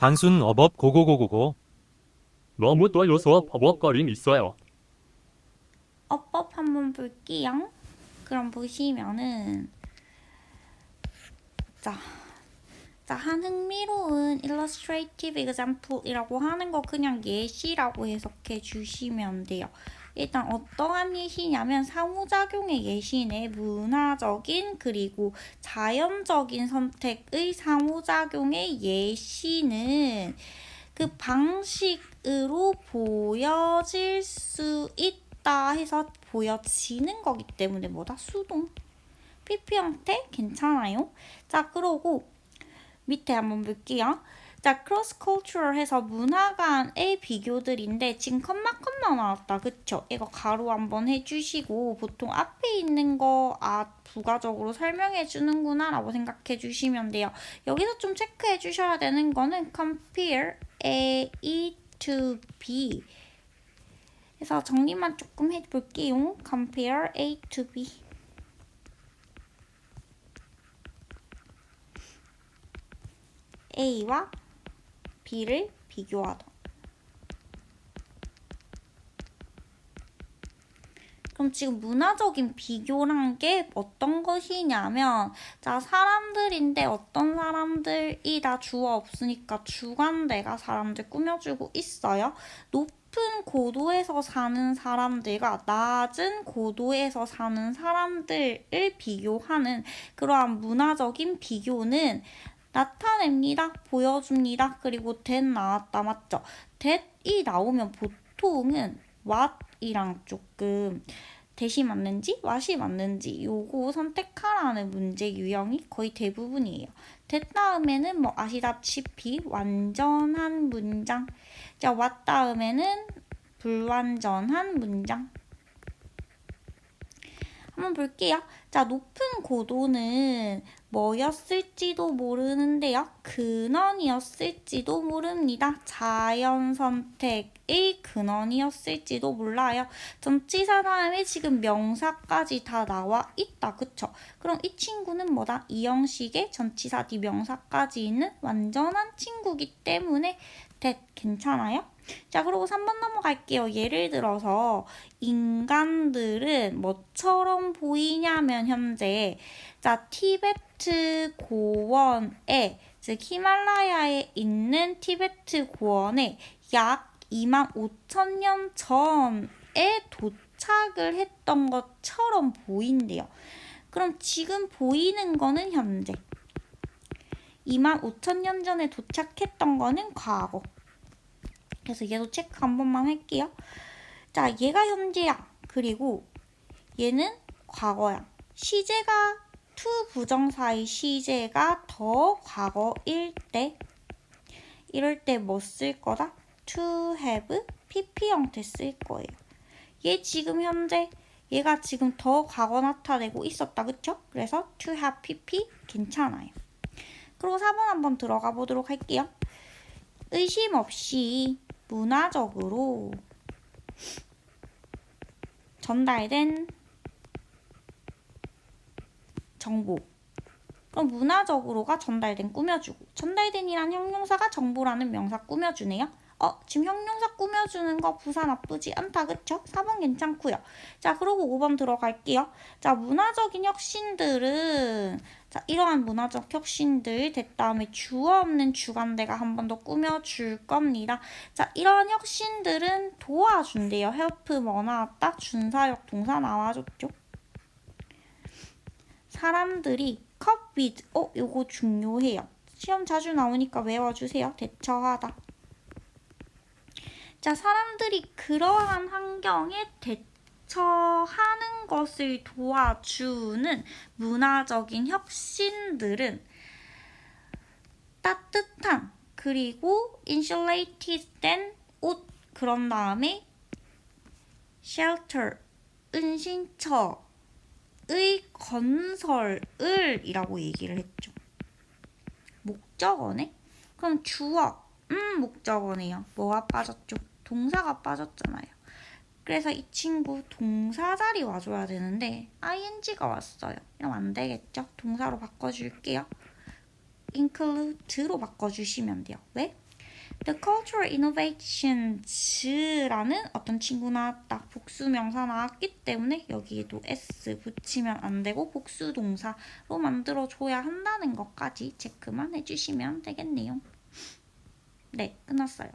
단순 어법 고고고고고. 너무 떨려서 버벅거림 있어요. 어법 한번 볼게요. 그럼 보시면은 자, 자, 한 흥미로운 illustrative example이라고 하는 거 그냥 예시라고 해석해 주시면 돼요. 일단 어떠한 예시냐면 상호작용의 예시네. 문화적인 그리고 자연적인 선택의 상호작용의 예시는 그 방식으로 보여질 수 있다 해서 보여지는 거기 때문에 뭐다? 수동? PP 형태 괜찮아요? 자 그러고 밑에 한번 볼게요. 자 크로스 컬처럴 해서 문화 간의 비교들인데 지금 컴마 컴마 나왔다. 그쵸? 이거 가로 한번 해주시고 보통 앞에 있는 거 아 부가적으로 설명해 주는구나 라고 생각해 주시면 돼요. 여기서 좀 체크해 주셔야 되는 거는 compare A to B. 그래서 정리만 조금 해볼게요. compare A to B A와 B를 비교하다. 그럼 지금 문화적인 비교란 게 어떤 것이냐면 자 사람들인데 어떤 사람들이 다 주어 없으니까 주관대가 사람들 꾸며주고 있어요. 높은 고도에서 사는 사람들과 낮은 고도에서 사는 사람들을 비교하는 그러한 문화적인 비교는 나타냅니다. 보여줍니다. 그리고 that 나왔다. 맞죠? that이 나오면 보통은 what이랑 조금 대시 맞는지 what이 맞는지 요거 선택하라는 문제 유형이 거의 대부분이에요. that 다음에는 뭐 아시다시피 완전한 문장 자 what 다음에는 불완전한 문장 한번 볼게요. 자, 높은 고도는 뭐였을지도 모르는데요. 근원이었을지도 모릅니다. 자연 선택의 근원이었을지도 몰라요. 전치사 다음에 지금 명사까지 다 나와 있다. 그쵸? 그럼 이 친구는 뭐다? 이 형식의 전치사 뒤 명사까지 있는 완전한 친구기 때문에 that 괜찮아요? 자, 그리고 3번 넘어갈게요. 예를 들어서 인간들은 뭐처럼 보이냐면 현재 자, 티베트 고원에 즉 히말라야에 있는 티베트 고원에 약 2만 5천 년 전에 도착을 했던 것처럼 보인대요. 그럼 지금 보이는 거는 현재 2만 5천 년 전에 도착했던 거는 과거. 그래서 얘도 체크 한 번만 할게요. 자, 얘가 현재야. 그리고 얘는 과거야. 시제가 to 부정사의 시제가 더 과거일 때 이럴 때 뭐 쓸 거다? to have pp 형태 쓸 거예요. 얘 지금 현재 얘가 지금 더 과거 나타내고 있었다. 그쵸? 그래서 to have pp 괜찮아요. 그리고 4번 한번 들어가 보도록 할게요. 의심 없이 문화적으로 전달된 정보. 그럼 문화적으로가 전달된 꾸며주고 전달된이란 형용사가 정보라는 명사 꾸며주네요. 어, 지금 형용사 꾸며주는 거 부사 나쁘지 않다, 그쵸? 4번 괜찮고요. 자, 그리고 5번 들어갈게요. 자, 문화적인 혁신들은 자, 이러한 문화적 혁신들 된 다음에 주어 없는 주관대가 한 번 더 꾸며줄 겁니다. 자, 이러한 혁신들은 도와준대요. help 뭐 나왔다? 준사역 동사 나와줬죠. 사람들이 컵 with 어, 요거 중요해요. 시험 자주 나오니까 외워주세요. 대처하다. 자, 사람들이 그러한 환경에 대처하는 것을 도와주는 문화적인 혁신들은 따뜻한 그리고 insulated 된 옷 그런 다음에 shelter 은신처의 건설을 이라고 얘기를 했죠. 목적어네? 그럼 주어 음 목적어네요. 뭐가 빠졌죠? 동사가 빠졌잖아요. 그래서 이 친구 동사 자리 와줘야 되는데 ing가 왔어요. 이러면 안 되겠죠? 동사로 바꿔줄게요. include로 바꿔주시면 돼요. 왜? The cultural innovations라는 어떤 친구 나왔다. 복수명사 나왔기 때문에 여기에도 s 붙이면 안 되고 복수 동사로 만들어 줘야 한다는 것까지 체크만 해주시면 되겠네요. 네, 끝났어요.